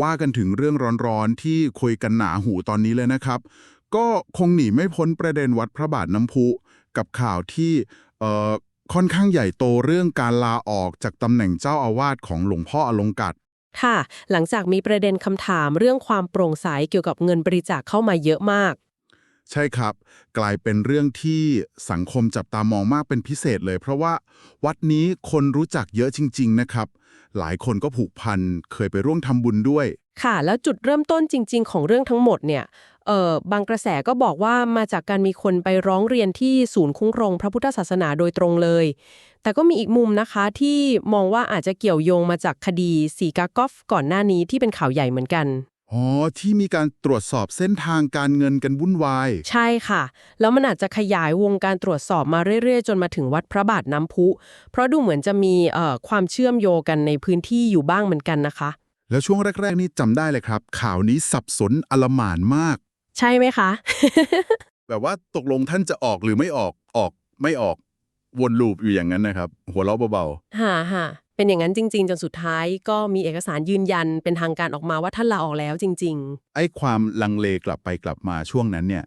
ว่ากันถึงเรื่องร้อนๆ ที่คุยกันหนาหูตอนนี้เลยนะครับ ก็คงหนีไม่พ้นประเด็นวัดพระบาทน้ำพุ กับข่าวที่เอ่อค่อนข้างใหญ่โตเรื่องการลาออกจากตำแหน่งเจ้าอาวาสของหลวงพ่ออลงกัดค่ะ หลังจากมีประเด็นคำถามเรื่องความโปร่งใสเกี่ยวกับเงินบริจาคเข้ามาเยอะมาก ใช่ครับ กลายเป็นเรื่องที่สังคมจับตามองมากเป็นพิเศษเลย เพราะว่าวัดนี้คนรู้จักเยอะจริง ๆ นะครับ หลายคนก็ผูกพันเคยไปร่วมทำบุญด้วย ค่ะ แล้วจุดเริ่มต้นจริง ๆ ของเรื่องทั้งหมดเนี่ยเอ่อบางกระแสก็บอกว่ามาจากการมีคนไปร้องเรียนที่ศูนย์คุ้มครองพระพุทธศาสนาโดยตรงเลย แต่ก็มีอีกมุมนะคะที่มองว่าอาจจะเกี่ยวโยงมาจากคดีสีกากอฟก่อนหน้านี้ที่เป็นข่าวใหญ่เหมือนกัน อ๋อที่มีการตรวจสอบเส้นทางการเงินกันวุ่นวาย ใช่ค่ะ แล้วมันอาจจะขยายวงการตรวจสอบมาเรื่อยๆ จนมาถึงวัดพระบาทน้ำพุ เพราะดูเหมือนจะมีเอ่อความเชื่อมโยงกันในพื้นที่อยู่บ้างเหมือนกันนะคะ แล้วช่วงแรก ๆ นี่จำได้เลยครับ ข่าวนี้สับสนอลหม่านมาก ใช่ไหมคะ แบบว่าตกลงท่านจะออกหรือไม่ออกออกไม่ออก วนลูปอยู่อย่างนั้นนะครับ หัวเราะเบาฮ่าฮ่า เป็นอย่างนั้นจริง ๆ จนสุดท้ายก็มีเอกสารยืนยันเป็นทางการออกมาว่าท่านลาออกแล้วจริงๆไอ้ความลังเลกลับไปกลับมาช่วงนั้นเนี่ย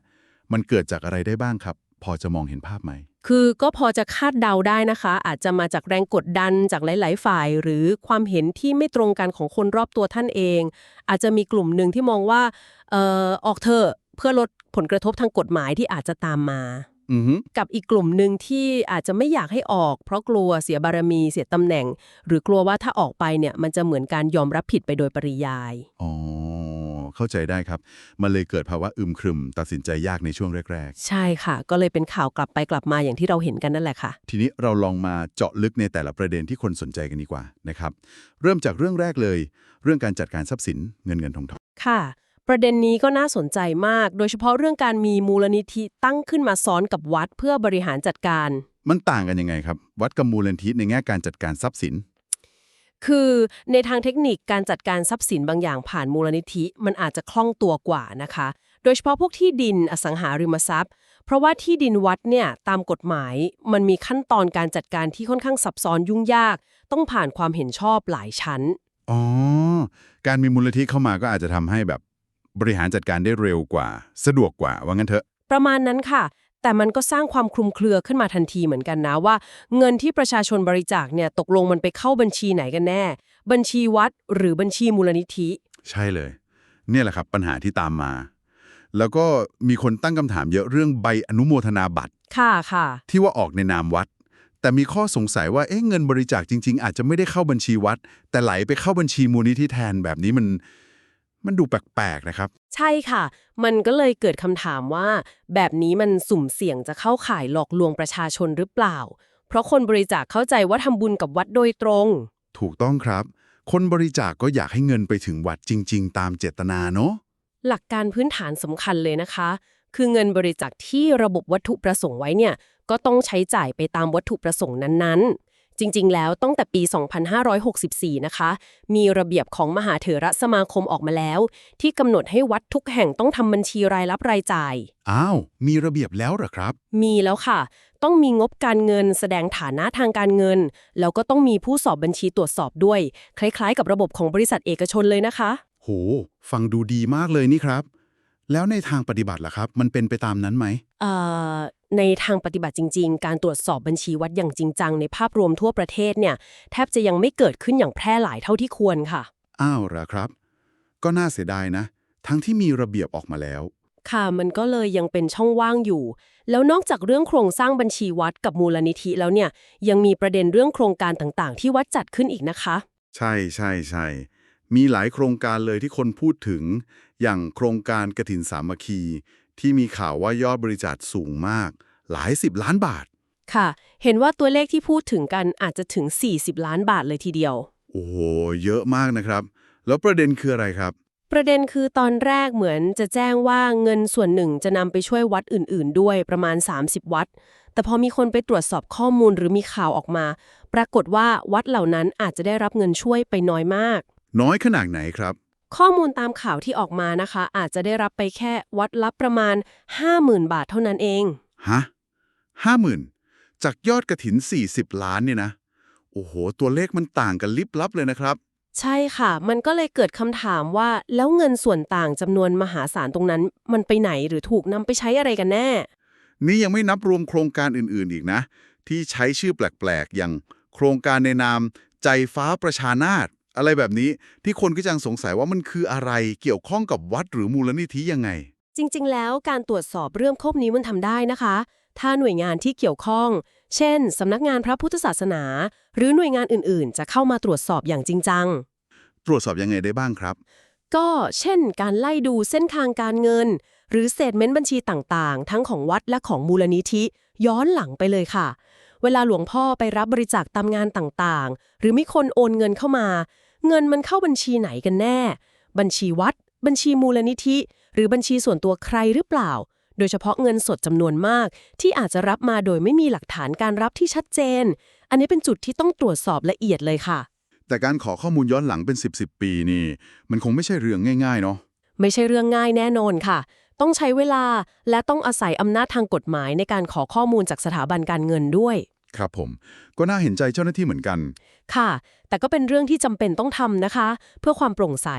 มันเกิดจากอะไรได้บ้างครับ พอจะมองเห็นภาพไหม ๆ คือก็พอจะคาดเดาได้นะคะ อาจจะมาจากแรงกดดันจากหลาย ๆ ฝ่าย หรือความเห็นที่ไม่ตรงกันของคนรอบตัวท่านเอง อาจจะมีกลุ่มหนึ่งที่มองว่าเอ่อออกเถอะเพื่อลดผลกระทบทางกฎหมายที่อาจจะตามมาอือฮึ กับอีกกลุ่มหนึ่งที่อาจจะไม่อยากให้ออก เพราะกลัวเสียบารมีเสียตำแหน่ง หรือกลัวว่าถ้าออกไปเนี่ยมันจะเหมือนการยอมรับผิดไปโดยปริยายอ๋อเข้าใจได้ครับ มันเลยเกิดภาวะอึมครึม ตัดสินใจยากในช่วงแรกใช่ค่ะ ก็เลยเป็นข่าวกลับไปกลับมาอย่างที่เราเห็นกันนั่นแหละค่ะๆทีนี้เราลองมาเจาะลึกในแต่ละประเด็นที่คนสนใจกันดีกว่านะครับ เริ่มจากเรื่องแรกเลย เรื่องการจัดการทรัพย์สินเงินเงินทองทองค่ะ ประเด็นนี้ก็น่าสนใจมาก โดยเฉพาะเรื่องการมีมูลนิธิตั้งขึ้นมาซ้อนกับวัดเพื่อบริหารจัดการ มันต่างกันยังไงครับ วัดกับมูลนิธิในแง่การจัดการทรัพย์สิน คือในทางเทคนิคการจัดการทรัพย์สินบางอย่างผ่านมูลนิธิมันอาจจะคล่องตัวกว่านะคะ โดยเฉพาะพวกที่ดินอสังหาริมทรัพย์ เพราะว่าที่ดินวัดเนี่ยตามกฎหมายมันมีขั้นตอนการจัดการที่ค่อนข้างซับซ้อนยุ่งยาก ต้องผ่านความเห็นชอบหลายชั้นอ๋อ การมีมูลนิธิเข้ามาก็อาจจะทำให้แบบ บริหารจัดการได้เร็วกว่า สะดวกกว่าว่างั้นเถอะ ประมาณนั้นค่ะ แต่มันก็สร้างความคลุมเครือขึ้นมาทันทีเหมือนกันนะว่า เงินที่ประชาชนบริจาคเนี่ยตกลงมันไปเข้าบัญชีไหนกันแน่ บัญชีวัดหรือบัญชีมูลนิธิ ใช่เลย เนี่ยแหละครับปัญหาที่ตามมา แล้วก็มีคนตั้งคำถามเยอะเรื่องใบอนุโมทนาบัตร ค่ะค่ะ ที่ว่าออกในนามวัด แต่มีข้อสงสัยว่าเอ๊ะเงินบริจาคจริง ๆ อาจจะไม่ได้เข้าบัญชีวัด แต่ไหลไปเข้าบัญชีมูลนิธิแทนแบบนี้มัน มันดูแปลกๆนะครับ ใช่ค่ะ มันก็เลยเกิดคำถามว่า แบบนี้มันสุ่มเสี่ยงจะเข้าข่ายหลอกลวงประชาชนหรือเปล่า เพราะคนบริจาคเข้าใจว่าทำบุญกับวัดโดยตรง ถูกต้องครับ คนบริจาคก็อยากให้เงินไปถึงวัดจริง ๆ ตามเจตนาเนาะหลักการพื้นฐานสำคัญเลยนะคะ คือเงินบริจาคที่ระบบวัตถุประสงค์ไว้เนี่ยก็ต้องใช้จ่ายไปตามวัตถุประสงค์นั้นๆ จริง ๆ แล้วตั้งแต่ปี 2564 นะคะ มีระเบียบของมหาเถระสมาคมออกมาแล้ว ที่กำหนดให้วัดทุกแห่งต้องทำบัญชีรายรับรายจ่าย อ้าว มีระเบียบแล้วเหรอครับ มีแล้วค่ะ ต้องมีงบการเงิน แสดงฐานะทางการเงิน แล้วก็ต้องมีผู้สอบบัญชีตรวจสอบด้วย คล้ายๆ กับระบบของบริษัทเอกชนเลยนะคะ โห ฟังดูดีมากเลยนี่ครับ แล้วในทางปฏิบัติล่ะครับ มันเป็นไปตามนั้นไหม เอ่อ ในทางปฏิบัติจริง ๆ การตรวจสอบบัญชีวัดอย่างจริงจังในภาพรวมทั่วประเทศเนี่ยแทบจะยังไม่เกิดขึ้นอย่างแพร่หลายเท่าที่ควรค่ะ อ้าวเหรอครับ ก็น่าเสียดายนะ ทั้งที่มีระเบียบออกมาแล้ว ค่ะมันก็เลยยังเป็นช่องว่างอยู่ แล้วนอกจากเรื่องโครงสร้างบัญชีวัดกับมูลนิธิแล้วเนี่ยยังมีประเด็นเรื่องโครงการต่างๆ ที่วัดจัดขึ้นอีกนะคะ ใช่ใช่ใช่มีหลายโครงการเลยที่คนพูดถึง อย่างโครงการกระถินสามัคคี ที่มีข่าวว่ายอดบริจาคสูงมาก หลายสิบล้านบาท ค่ะ เห็นว่าตัวเลขที่พูดถึงกันอาจจะถึง 40 ล้านบาทเลยทีเดียว โอ้โห เยอะมากนะครับ แล้วประเด็นคืออะไรครับ ประเด็นคือตอนแรกเหมือนจะแจ้งว่าเงินส่วนหนึ่งจะนำไปช่วยวัดอื่น ๆ ด้วยประมาณ 30 วัด แต่พอมีคนไปตรวจสอบข้อมูลหรือมีข่าวออกมา ปรากฏว่าวัดเหล่านั้นอาจจะได้รับเงินช่วยไปน้อยมาก น้อยขนาดไหนครับ ข้อมูลตามข่าวที่ออกมานะคะ อาจจะได้รับไปแค่วัดละประมาณ 50,000 บาทเท่านั้นเองฮะห้าหมื่นจากยอดกระถิน 40 ล้านเนี่ยนะ โอ้โห ตัวเลขมันต่างกันลิบลับเลยนะครับ ใช่ค่ะ มันก็เลยเกิดคำถามว่าแล้วเงินส่วนต่างจำนวนมหาศาลตรงนั้น มันไปไหนหรือถูกนำไปใช้อะไรกันแน่ นี่ยังไม่นับรวมโครงการอื่นๆอีกนะ ที่ใช้ชื่อแปลกๆ อย่างโครงการในนามใจฟ้าประชานาต อะไรแบบนี้ที่คนก็ยังสงสัยว่ามันคืออะไรเกี่ยวข้องกับวัดหรือมูลนิธิยังไง จริง ๆ แล้วการตรวจสอบเรื่องพวกนี้มันทำได้นะคะ ถ้าหน่วยงานที่เกี่ยวข้อง เช่นสำนักงานพระพุทธศาสนา หรือหน่วยงานอื่น ๆ จะเข้ามาตรวจสอบอย่างจริงจัง ตรวจสอบยังไงได้บ้างครับ ก็เช่น การไล่ดูเส้นทางการเงิน หรือเศษเม้นบัญชีต่างๆ ทั้งของวัดและของมูลนิธิ ย้อนหลังไปเลยค่ะเวลาหลวงพ่อไปรับบริจาคตามงานต่างๆ หรือมีคนโอนเงินเข้ามา เงินมันเข้าบัญชีไหนกันแน่ บัญชีวัด บัญชีมูลนิธิ หรือบัญชีส่วนตัวใครหรือเปล่า โดยเฉพาะเงินสดจำนวนมาก ที่อาจจะรับมาโดยไม่มีหลักฐานการรับที่ชัดเจน อันนี้เป็นจุดที่ต้องตรวจสอบละเอียดเลยค่ะ แต่การขอข้อมูลย้อนหลังเป็น 10บสปีนี่ มันคงไม่ใช่เรื่องง่ายๆเนาะไม่ใช่เรื่องง่ายแน่นอนค่ะ ต้องใช้เวลาและต้องอาศัยอำนาจทางกฎหมายในการขอข้อมูลจากสถาบันการเงินด้วย ครับผม ก็น่าเห็นใจเจ้าหน้าที่เหมือนกัน ค่ะ แต่ก็เป็นเรื่องที่จำเป็นต้องทำนะคะ เพื่อความโปร่งใส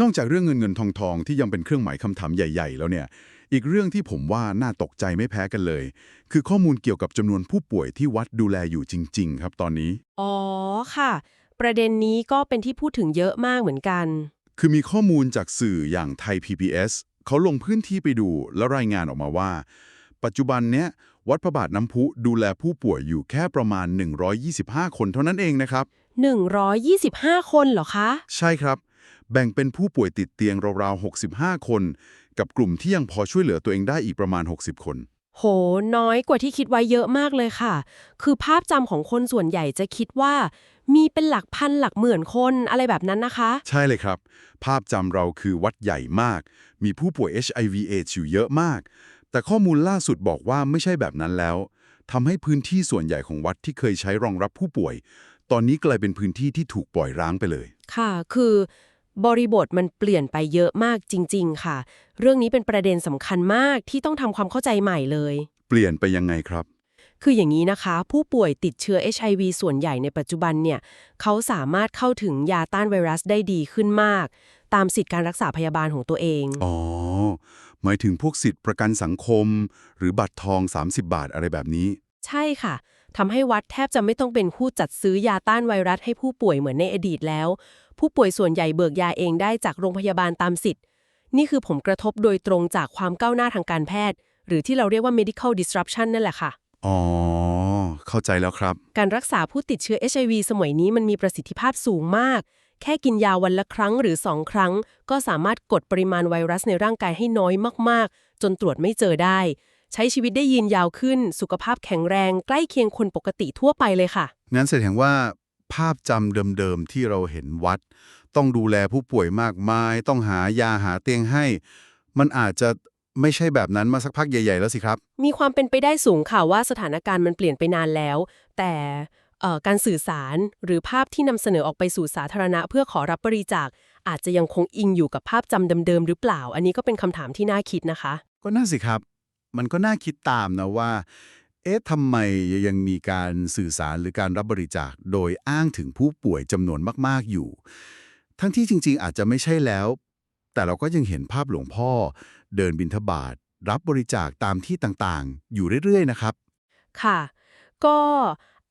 นอกจากเรื่องเงินเงินทองทองที่ยังเป็นเครื่องหมายคำถามใหญ่ ๆ แล้วเนี่ย อีกเรื่องที่ผมว่าน่าตกใจไม่แพ้กันเลย คือข้อมูลเกี่ยวกับจำนวนผู้ป่วยที่วัดดูแลอยู่จริง ๆ ครับตอนนี้ อ๋อค่ะ ประเด็นนี้ก็เป็นที่พูดถึงเยอะมากเหมือนกัน คือมีข้อมูลจากสื่ออย่างไทย PBS เขาลงพื้นที่ไปดูแล้วรายงานออกมาว่า ปัจจุบันเนี้ย วัดพระบาทน้ำพุดูแลผู้ป่วยอยู่แค่ประมาณ 125 คนเท่านั้นเองนะครับ 125 คนเหรอคะ ใช่ครับ แบ่งเป็นผู้ป่วยติดเตียงราวๆ 65 คน กับกลุ่มที่ยังพอช่วยเหลือตัวเองได้อีกประมาณ 60 คน โห น้อยกว่าที่คิดไว้เยอะมากเลยค่ะ คือภาพจำของคนส่วนใหญ่จะคิดว่า มีเป็นหลักพันหลักหมื่นคนอะไรแบบนั้นนะคะ ใช่เลยครับ ภาพจำเราคือวัดใหญ่มาก มีผู้ป่วย HIV AIDS อยู่เยอะมาก แต่ข้อมูลล่าสุดบอกว่าไม่ใช่แบบนั้นแล้วทำให้พื้นที่ส่วนใหญ่ของวัดที่เคยใช้รองรับผู้ป่วย ตอนนี้กลายเป็นพื้นที่ที่ถูกปล่อยร้างไปเลย ค่ะ คือบริบทมันเปลี่ยนไปเยอะมากจริง ๆ ค่ะ เรื่องนี้เป็นประเด็นสำคัญมากที่ต้องทำความเข้าใจใหม่เลย เปลี่ยนไปยังไงครับ คืออย่างนี้นะคะ ผู้ป่วยติดเชื้อ HIV ส่วนใหญ่ในปัจจุบันเนี่ย เขาสามารถเข้าถึงยาต้านไวรัสได้ดีขึ้นมาก ตามสิทธิการรักษาพยาบาลของตัวเอง อ๋อ หมายถึงพวกสิทธิประกันสังคม หรือบัตรทอง 30 บาทอะไรแบบนี้ ใช่ค่ะทำให้วัดแทบจะไม่ต้องเป็นผู้จัดซื้อยาต้านไวรัสให้ผู้ป่วยเหมือนในอดีตแล้ว ผู้ป่วยส่วนใหญ่เบิกยาเองได้จากโรงพยาบาลตามสิทธิ์ นี่คือผมกระทบโดยตรงจากความก้าวหน้าทางการแพทย์ หรือที่เราเรียกว่า medical disruption นั่นแหละค่ะ อ๋อ เข้าใจแล้วครับ การรักษาผู้ติดเชื้อ HIV สมัยนี้มันมีประสิทธิภาพสูงมาก แค่กินยาวันละครั้งหรือ 2 ครั้ง ก็สามารถกดปริมาณไวรัสในร่างกายให้น้อยมากๆ จนตรวจไม่เจอได้ ใช้ชีวิตได้ยืนยาวขึ้น สุขภาพแข็งแรง ใกล้เคียงคนปกติทั่วไปเลยค่ะ งั้นแสดงว่าภาพจำเดิมๆ ที่เราเห็นวัด ต้องดูแลผู้ป่วยมากมาย ต้องหายาหาเตียงให้ มันอาจจะไม่ใช่แบบนั้นมาสักพักใหญ่ ๆ แล้วสิครับ มีความเป็นไปได้สูงค่ะว่าสถานการณ์มันเปลี่ยนไปนานแล้ว แต่เอ่อ การสื่อสารหรือภาพที่นำเสนอออกไปสู่สาธารณะ เพื่อขอรับบริจาค อาจจะยังคงอิงอยู่กับภาพจำเดิมๆหรือเปล่า อันนี้ก็เป็นคำถามที่น่าคิดนะคะ ก็น่าสิครับ มันก็น่าคิดตามนะว่า เอ๊ะทำไมยังมีการสื่อสารหรือการรับบริจาค โดยอ้างถึงผู้ป่วยจำนวนมากๆอยู่ ทั้งที่จริง ๆ อาจจะไม่ใช่แล้ว แต่เราก็ยังเห็นภาพหลวงพ่อ เดินบิณฑบาตรับบริจาคตามที่ต่างๆ อยู่เรื่อยๆนะครับ ค่ะ ก็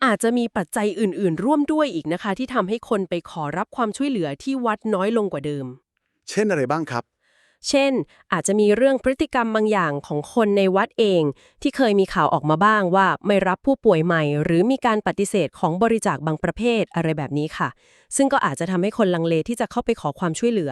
อาจจะมีปัจจัยอื่น ๆ ร่วมด้วยอีกนะคะ ที่ทำให้คนไปขอรับความช่วยเหลือที่วัดน้อยลงกว่าเดิม เช่นอะไรบ้างครับ เช่น อาจจะมีเรื่องพฤติกรรมบางอย่างของคนในวัดเอง ที่เคยมีข่าวออกมาบ้างว่าไม่รับผู้ป่วยใหม่ หรือมีการปฏิเสธของบริจาคบางประเภทอะไรแบบนี้ค่ะ ซึ่งก็อาจจะทำให้คนลังเลที่จะเข้าไปขอความช่วยเหลือ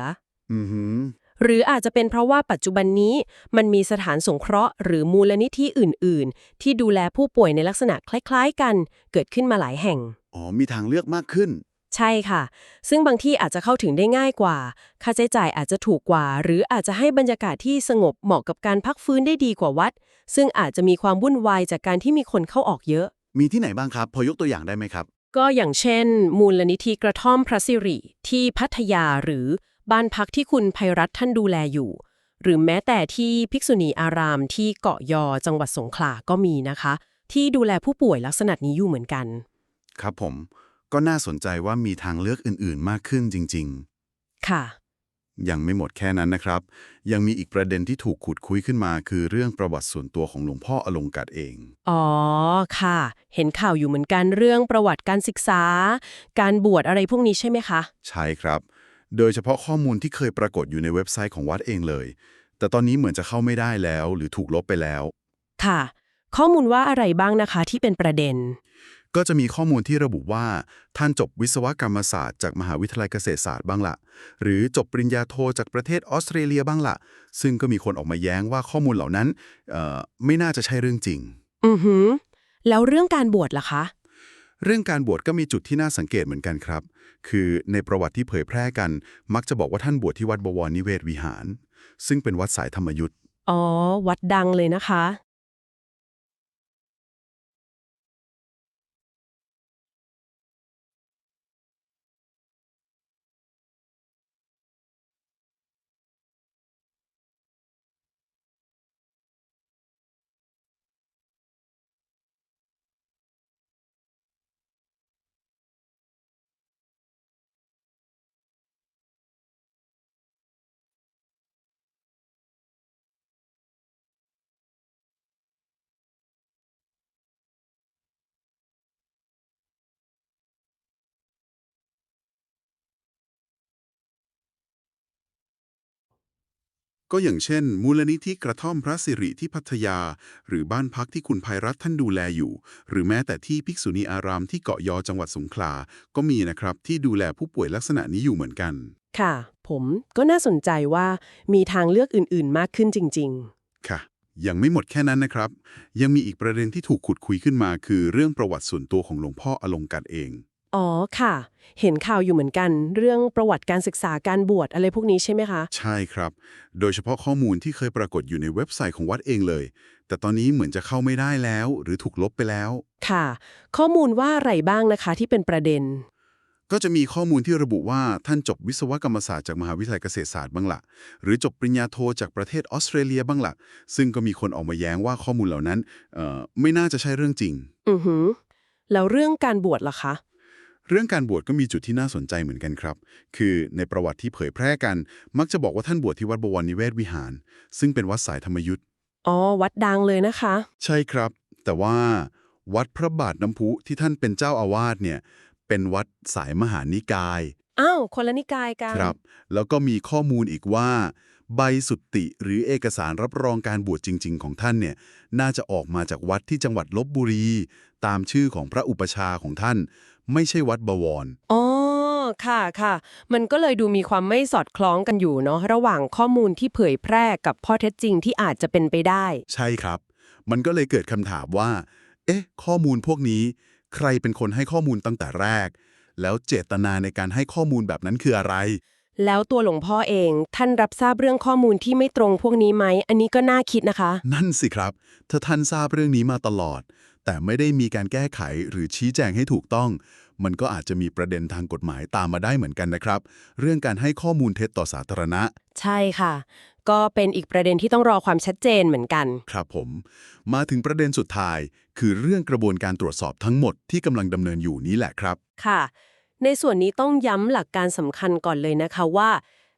อือหือ หรืออาจจะเป็นเพราะว่าปัจจุบันนี้มันมีสถานสงเคราะห์หรือมูลนิธิอื่น ๆ ที่ดูแลผู้ป่วยในลักษณะคล้าย ๆ กัน เกิดขึ้นมาหลายแห่ง อ๋อ มีทางเลือกมากขึ้น ใช่ค่ะ ซึ่งบางที่อาจจะเข้าถึงได้ง่ายกว่า ค่าใช้จ่ายอาจจะถูกกว่า หรืออาจจะให้บรรยากาศที่สงบเหมาะกับการพักฟื้นได้ดีกว่าวัด ซึ่งอาจจะมีความวุ่นวายจากการที่มีคนเข้าออกเยอะ มีที่ไหนบ้างครับ พอยกตัวอย่างได้ไหมครับ ก็อย่างเช่น มูลนิธิกระท่อมพระสิริที่พัทยาหรือ บ้านพักที่คุณภัยรัตน์ท่านดูแลอยู่ หรือแม้แต่ที่ภิกษุณีอารามที่เกาะยอจังหวัดสงขลาก็มีนะคะ ที่ดูแลผู้ป่วยลักษณะนี้อยู่เหมือนกัน ครับผม ก็น่าสนใจว่ามีทางเลือกอื่น ๆ มากขึ้นจริงค่ะๆยังไม่หมดแค่นั้นนะครับ ยังมีอีกประเด็นที่ถูกขุดคุยขึ้นมา คือเรื่องประวัติส่วนตัวของหลวงพ่ออลงกัดเอง อ๋อค่ะ เห็นข่าวอยู่เหมือนกันเรื่องประวัติการศึกษา การบวชอะไรพวกนี้ใช่ไหมคะ ใช่ครับ โดยเฉพาะข้อมูลที่เคยปรากฏอยู่ในเว็บไซต์ของวัดเองเลย แต่ตอนนี้เหมือนจะเข้าไม่ได้แล้ว หรือถูกลบไปแล้ว ค่ะ ข้อมูลว่าอะไรบ้างนะคะที่เป็นประเด็น ก็จะมีข้อมูลที่ระบุว่า ท่านจบวิศวกรรมศาสตร์จากมหาวิทยาลัยเกษตรศาสตร์บ้างละหรือจบปริญญาโทจากประเทศออสเตรเลียบ้างละซึ่งก็มีคนออกมาแย้งว่าข้อมูลเหล่านั้นเอ่อไม่น่าจะใช่เรื่องจริง อือหือแล้วเรื่องการบวชล่ะคะ เรื่องการบวชก็มีจุดที่น่าสังเกตเหมือนกันครับ คือในประวัติที่เผยแพร่กัน มักจะบอกว่าท่านบวชที่วัดบวรนิเวศวิหาร ซึ่งเป็นวัดสายธรรมยุทธ์อ๋อ วัดดังเลยนะคะ ก็อย่างเช่น มูลนิธิกระท่อมพระสิริที่พัทยา หรือบ้านพักที่คุณภัยรัตน์ท่านดูแลอยู่ หรือแม้แต่ที่ภิกษุณีอารามที่เกาะยอจังหวัดสงขลา ก็มีนะครับที่ดูแลผู้ป่วยลักษณะนี้อยู่เหมือนกัน ค่ะ ผมก็น่าสนใจว่ามีทางเลือกอื่น ๆ มากขึ้นจริงค่ะ ยังไม่หมดแค่นั้นนะครับ ยังมีอีกประเด็นที่ถูกขุดคุยขึ้นมา คือเรื่องประวัติส่วนตัวของหลวงพ่ออลงกัดเองๆ อ๋อค่ะ เห็นข่าวอยู่เหมือนกัน เรื่องประวัติการศึกษาการบวชอะไรพวกนี้ใช่ไหมคะ ใช่ครับ โดยเฉพาะข้อมูลที่เคยปรากฏอยู่ในเว็บไซต์ของวัดเองเลย แต่ตอนนี้เหมือนจะเข้าไม่ได้แล้ว หรือถูกลบไปแล้ว ค่ะ ข้อมูลว่าอะไรบ้างนะคะที่เป็นประเด็น ก็จะมีข้อมูลที่ระบุว่าท่านจบวิศวกรรมศาสตร์จากมหาวิทยาลัยเกษตรศาสตร์บ้างละหรือจบปริญญาโทจากประเทศออสเตรเลียบ้างละซึ่งก็มีคนออกมาแย้งว่าข้อมูลเหล่านั้นเอ่อไม่น่าจะใช่เรื่องจริง อือหือ แล้วเรื่องการบวชล่ะคะ เรื่องการบวชก็มีจุดที่น่าสนใจเหมือนกันครับ คือในประวัติที่เผยแพร่กัน มักจะบอกว่าท่านบวชที่วัดบวรนิเวศวิหาร ซึ่งเป็นวัดสายธรรมยุทธ์อ๋อ วัดดังเลยนะคะ ใช่ครับ แต่ว่าวัดพระบาทน้ำพุที่ท่านเป็นเจ้าอาวาสเนี่ย เป็นวัดสายมหานิกาย อ้าว คนละนิกายกันครับ แล้วก็มีข้อมูลอีกว่า ใบสุทติ หรือเอกสารรับรองการบวชจริง ๆ ของท่านเนี่ย น่าจะออกมาจากวัดที่จังหวัดลบบุรี ตามชื่อของพระอุปชฌาย์ของท่าน ไม่ใช่วัดบวร อ๋อ ค่ะค่ะ มันก็เลยดูมีความไม่สอดคล้องกันอยู่เนาะระหว่างข้อมูลที่เผยแพร่กับข้อเท็จจริงที่อาจจะเป็นไปได้ ใช่ครับ มันก็เลยเกิดคำถามว่า เอ๊ะ ข้อมูลพวกนี้ ใครเป็นคนให้ข้อมูลตั้งแต่แรก แล้วเจตนาในการให้ข้อมูลแบบนั้นคืออะไร แล้วตัวหลวงพ่อเองท่านรับทราบเรื่องข้อมูลที่ไม่ตรงพวกนี้ไหม อันนี้ก็น่าคิดนะคะ นั่นสิครับ ถ้าท่านทราบเรื่องนี้มาตลอด แต่ไม่ได้มีการแก้ไขหรือชี้แจงให้ถูกต้อง มันก็อาจจะมีประเด็นทางกฎหมายตามมาได้เหมือนกันนะครับ เรื่องการให้ข้อมูลเท็จต่อสาธารณะ ใช่ค่ะ ก็เป็นอีกประเด็นที่ต้องรอความชัดเจนเหมือนกัน ครับผม มาถึงประเด็นสุดท้าย คือเรื่องกระบวนการตรวจสอบทั้งหมดที่กำลังดำเนินอยู่นี้แหละครับ ค่ะ ในส่วนนี้ต้องย้ำหลักการสำคัญก่อนเลยนะคะว่า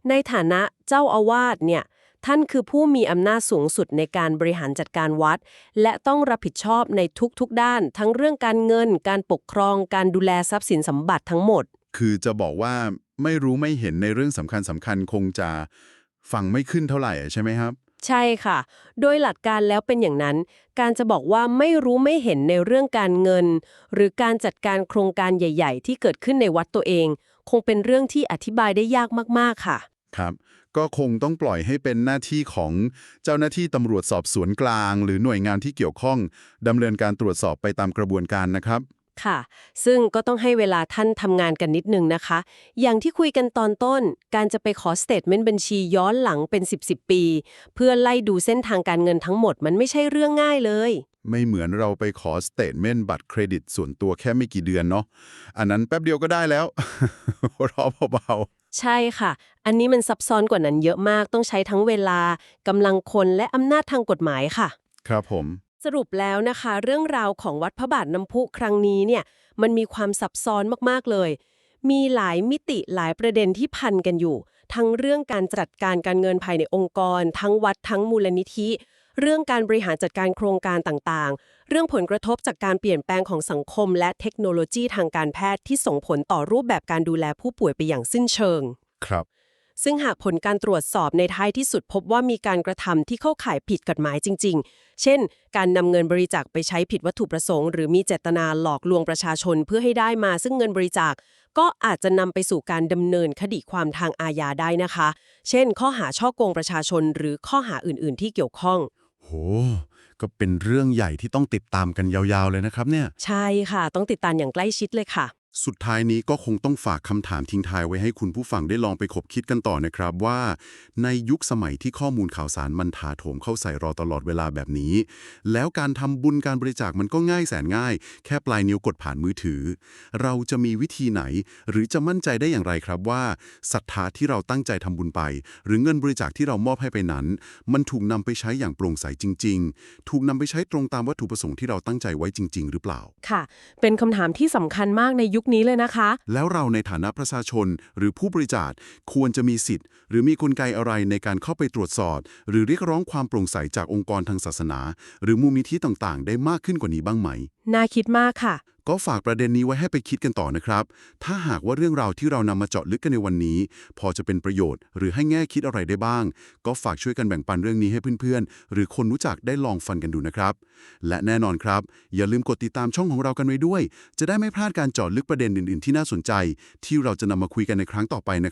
ในฐานะเจ้าอาวาสเนี่ย ท่านคือผู้มีอำนาจสูงสุดในการบริหารจัดการวัด และต้องรับผิดชอบในทุกๆด้าน ทั้งเรื่องการเงิน การปกครอง การดูแลทรัพย์สินสมบัติทั้งหมด คือจะบอกว่าไม่รู้ไม่เห็นในเรื่องสำคัญสำคัญคงจะฟังไม่ขึ้นเท่าไหร่ใช่ไหมครับ ใช่ค่ะ โดยหลักการแล้วเป็นอย่างนั้น การจะบอกว่าไม่รู้ไม่เห็นในเรื่องการเงิน หรือการจัดการโครงการใหญ่ ๆ ที่เกิดขึ้นในวัดตัวเอง คงเป็นเรื่องที่อธิบายได้ยากมากๆค่ะ ครับ ก็คงต้องปล่อยให้เป็นหน้าที่ของเจ้าหน้าที่ตำรวจสอบสวนกลาง หรือหน่วยงานที่เกี่ยวข้องดำเนินการตรวจสอบไปตามกระบวนการนะครับ ค่ะ ซึ่งก็ต้องให้เวลาท่านทำงานกันนิดนึงนะคะ อย่างที่คุยกันตอนต้น การจะไปขอสเตทเมนต์บัญชีย้อนหลังเป็น 10 10ปี เพื่อไล่ดูเส้นทางการเงินทั้งหมดมันไม่ใช่เรื่องง่ายเลย ไม่เหมือนเราไปขอสเตทเมนต์บัตรเครดิตส่วนตัวแค่ไม่กี่เดือนเนาะอันนั้นแป๊บเดียวก็ได้แล้ว รอเบา ใช่ค่ะ อันนี้มันซับซ้อนกว่านั้นเยอะมาก ต้องใช้ทั้งเวลากำลังคนและอำนาจทางกฎหมายค่ะๆครับผม สรุปแล้วนะคะ เรื่องราวของวัดพระบาทน้ำพุครั้งนี้เนี่ยมันมีความซับซ้อนมากๆเลย มีหลายมิติหลายประเด็นที่พันกันอยู่ ทั้งเรื่องการจัดการการเงินภายในองค์กร ทั้งวัดทั้งมูลนิธิ เรื่องการบริหารจัดการโครงการต่างๆ เรื่องผลกระทบจากการเปลี่ยนแปลงของสังคม และเทคโนโลยีทางการแพทย์ที่ส่งผลต่อรูปแบบการดูแลผู้ป่วยไปอย่างสิ้นเชิง ครับ ซึ่งหากผลการตรวจสอบในท้ายที่สุดพบว่ามีการกระทำที่เข้าข่ายผิดกฎหมายจริง ๆ เช่น การนำเงินบริจาคไปใช้ผิดวัตถุประสงค์ หรือมีเจตนาหลอกลวงประชาชนเพื่อให้ได้มาซึ่งเงินบริจาคก็อาจจะนำไปสู่การดำเนินคดีความทางอาญาได้นะคะ เช่น ข้อหาช่อโกงประชาชนหรือข้อหาอื่น ๆ ที่เกี่ยวข้อง โห ก็เป็นเรื่องใหญ่ที่ต้องติดตามกันยาวๆเลยนะครับเนี่ย ใช่ค่ะ ต้องติดตามอย่างใกล้ชิดเลยค่ะ สุดท้ายนี้ก็คงต้องฝากคำถามทิ้งท้ายไว้ให้คุณผู้ฟังได้ลองไปคบคิดกันต่อนะครับว่า ในยุคสมัยที่ข้อมูลข่าวสารมันถาโถมเข้าใส่รอตลอดเวลาแบบนี้ แล้วการทำบุญการบริจาคมันก็ง่ายแสนง่าย แค่ปลายนิ้วกดผ่านมือถือ เราจะมีวิธีไหน หรือจะมั่นใจได้อย่างไรครับว่าศรัทธาที่เราตั้งใจทำบุญไป หรือเงินบริจาคที่เรามอบให้ไปนั้น มันถูกนำไปใช้อย่างโปร่งใสจริง ๆ ถูกนำไปใช้ตรงตามวัตถุประสงค์ที่เราตั้งใจไว้จริง ๆ หรือเปล่า ค่ะ เป็นคำถามที่สำคัญมากในยุคคนี้เลยนะคะ แล้วเราในฐานะประชาชนหรือผู้บริจาคควรจะมีสิทธิ์ หรือมีกลไกอะไรในการเข้าไปตรวจสอบ หรือเรียกร้องความโปร่งใสจากองค์กรทางศาสนา หรือมูลนิธิต่างๆ ได้มากขึ้นกว่านี้บ้างไหม น่าคิดมากค่ะ ก็ฝากประเด็นนี้ไว้ให้ไปคิดกันต่อนะครับ ถ้าหากว่าเรื่องราวที่เรานำมาเจาะลึกกันในวันนี้ พอจะเป็นประโยชน์ หรือให้แง่คิดอะไรได้บ้าง ก็ฝากช่วยกันแบ่งปันเรื่องนี้ให้เพื่อนๆ หรือคนรู้จักได้ลองฟังกันดูนะครับ และแน่นอนครับ อย่าลืมกดติดตามช่องของเรากันไว้ด้วย จะได้ไม่พลาดการเจาะลึกประเด็นอื่นๆ ที่น่าสนใจ ที่เราจะนำมาคุยกันในครั้งต่อไปนะ